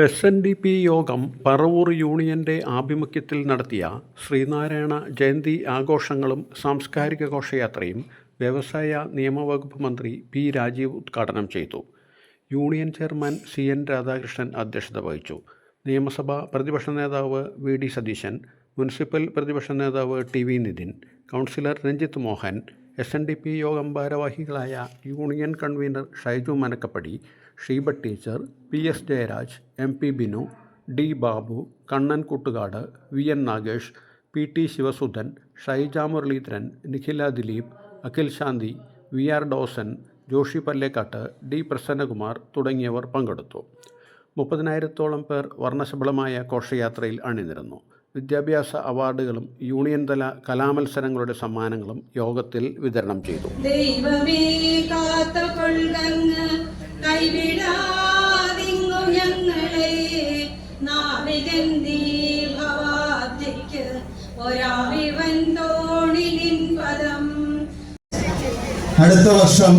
S N D P യോഗം പറവൂർ യൂണിയന്റെ ആഭിമുഖ്യത്തിൽ നടത്തിയ ശ്രീനാരായണ ജയന്തി ആഘോഷങ്ങളും സാംസ്കാരിക ഘോഷയാത്രയും വ്യവസായ നിയമവകുപ്പ് മന്ത്രി പി രാജീവ് ഉദ്ഘാടനം ചെയ്തു. Union chairman C N Radhakrishnan അധ്യക്ഷത വഹിച്ചു. നിയമസഭാ പ്രതിപക്ഷ നേതാവ് വി ഡി സതീശൻ മുനിസിപ്പൽ പ്രതിപക്ഷ നേതാവ് T V Nithin councillor Ranjith Mohan S N D P യോഗം ഭാരവാഹികളായ union convener Shaiju Manakkappady Sheeba teacher P S Jayaraj M P Binu D Babu Kannan Kuttukad V N Nagesh P T Sivasudhan Shaija Muraleedharan Nikhila Dileep Akhil Shanthi V R Dawson Joshy Pallekkattu D Prasannakumar തുടങ്ങിയവർ പങ്കെടുത്തു. മുപ്പതിനായിരത്തോളം പേർ വർണശബളമായ ഘോഷയാത്രയിൽ അണിനിരന്നു. വിദ്യാഭ്യാസ അവാർഡുകളും union തല കലാമത്സരങ്ങളുടെ സമ്മാനങ്ങളും യോഗത്തിൽ വിതരണം ചെയ്തു. ദൈവമേ കാത്തുകൊള്ളങ്ങ് കൈവിടാതിങ്ങു ഞങ്ങളെ. നാവികന്തി ഭവാബ്ദിക്ക് ഒരാവിവൻ തോണിലിൻ പദം. അടുത്ത വർഷം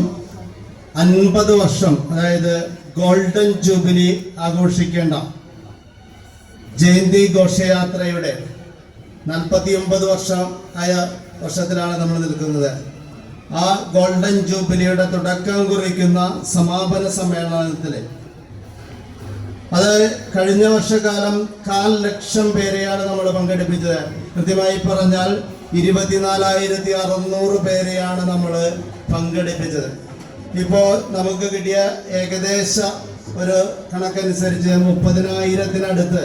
അൻപത് വർഷം അതായത് ഗോൾഡൻ ജൂബിലി ആഘോഷിക്കേണ്ട ജയന്തി ഘോഷയാത്രയുടെ നാൽപ്പത്തി ഒമ്പത് വർഷം ആയ വർഷത്തിലാണ് നമ്മൾ നിൽക്കുന്നത്. ആ ഗോൾഡൻ ജൂബിലിയുടെ തുടക്കം കുറിക്കുന്ന സമാപന സമ്മേളനത്തിൽ അത് കഴിഞ്ഞ വർഷക്കാലം കാൽ ലക്ഷം പേരെയാണ് നമ്മൾ പങ്കെടുപ്പിച്ചത്. കൃത്യമായി പറഞ്ഞാൽ ഇരുപത്തിനാലായിരത്തി അറുന്നൂറ് പേരെയാണ് നമ്മൾ പങ്കെടുപ്പിച്ചത്. ഇപ്പോൾ നമുക്ക് കിട്ടിയ ഏകദേശ ഒരു കണക്കനുസരിച്ച് മുപ്പതിനായിരത്തിനടുത്ത്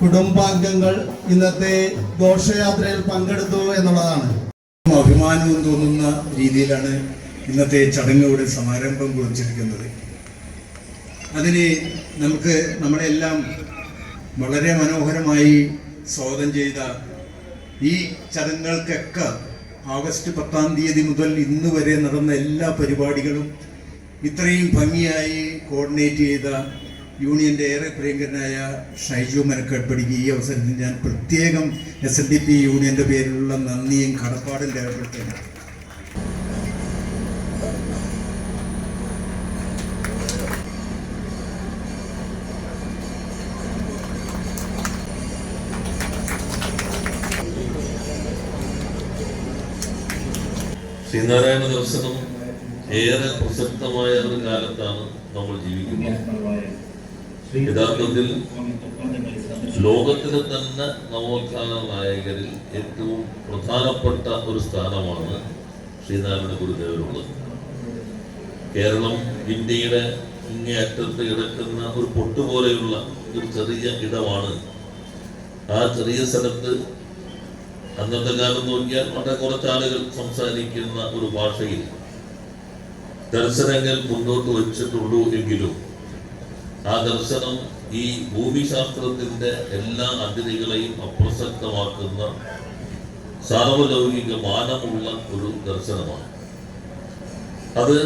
കുടുംബാംഗങ്ങൾ ഇന്നത്തെ ഘോഷയാത്രയിൽ പങ്കെടുത്തു എന്നുള്ളതാണ്. അഭിമാനവും തോന്നുന്ന രീതിയിലാണ് ഇന്നത്തെ ചടങ്ങുകളുടെ സമാരംഭം കുറിച്ചിരിക്കുന്നത്. അതിന് നമുക്ക് നമ്മളെല്ലാം വളരെ മനോഹരമായി സ്വാഗതം ചെയ്ത ഈ ചടങ്ങുകൾക്കൊക്കെ ആഗസ്റ്റ് പത്താം തീയതി മുതൽ ഇന്ന് വരെ നടന്ന എല്ലാ പരിപാടികളും ഇത്രയും ഭംഗിയായി കോർഡിനേറ്റ് ചെയ്ത യൂണിയന്റെ ഏറെ പ്രിയങ്കരനായ ഷൈജു മനക്കട്പടിക്ക് ഈ അവസരത്തിൽ ഞാൻ പ്രത്യേകം എസ് എൻ ഡി പി യൂണിയന്റെ പേരിലുള്ള നന്ദിയും കടപ്പാടും രേഖപ്പെടുത്തുന്നു. ശ്രീനാരായണ ദർശനം ഏറെ പ്രസക്തമായ ഒരു കാലത്താണ് നമ്മൾ ജീവിക്കുന്നത്. യഥാർത്ഥത്തിൽ ലോകത്തിലെ തന്നെ നവോത്ഥാന നായകരിൽ ഏറ്റവും പ്രധാനപ്പെട്ട ഒരു സ്ഥാനമാണ് ശ്രീനാരായണ ഗുരുദേവനുള്ളത് കേരളം ഇന്ത്യയുടെ ഇങ്ങേയറ്റത്ത് കിടക്കുന്ന ഒരു പൊട്ടുപോലെയുള്ള ഒരു ചെറിയ ഇടമാണ്. ആ ചെറിയ സ്ഥലത്ത് അന്നത്തെ കാലം നോക്കിയാൽ വളരെ കുറച്ചാളുകൾ സംസാരിക്കുന്ന ഒരു ഭാഷയിൽ ദർശനങ്ങൾ മുന്നോട്ട് വച്ചിട്ടുള്ളൂ എങ്കിലും ആ ദർശനം ഈ ഭൂമിശാസ്ത്രത്തിന്റെ എല്ലാ അതിരുകളെയും അപ്രസക്തമാക്കുന്ന സാർവലൗകിക മാനമുള്ള ഒരു ദർശനമാണ്. അത്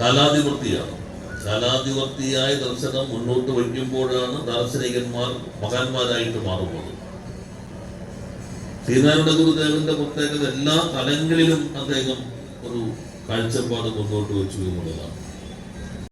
കാലാധിപത്യമാണ്. കാലാധിപത്യയായ ദർശനം മുന്നോട്ട് വയ്ക്കുമ്പോഴാണ് ദാർശനികന്മാർ മഹാന്മാരായിട്ട് മാറുന്നത്. ശ്രീനാരായണ ഗുരുദേവന്റെ പ്രത്യേകത എല്ലാ തലങ്ങളിലും അദ്ദേഹം ഒരു കാഴ്ചപ്പാട് മുന്നോട്ട് വെച്ചു എന്നുള്ളതാണ്.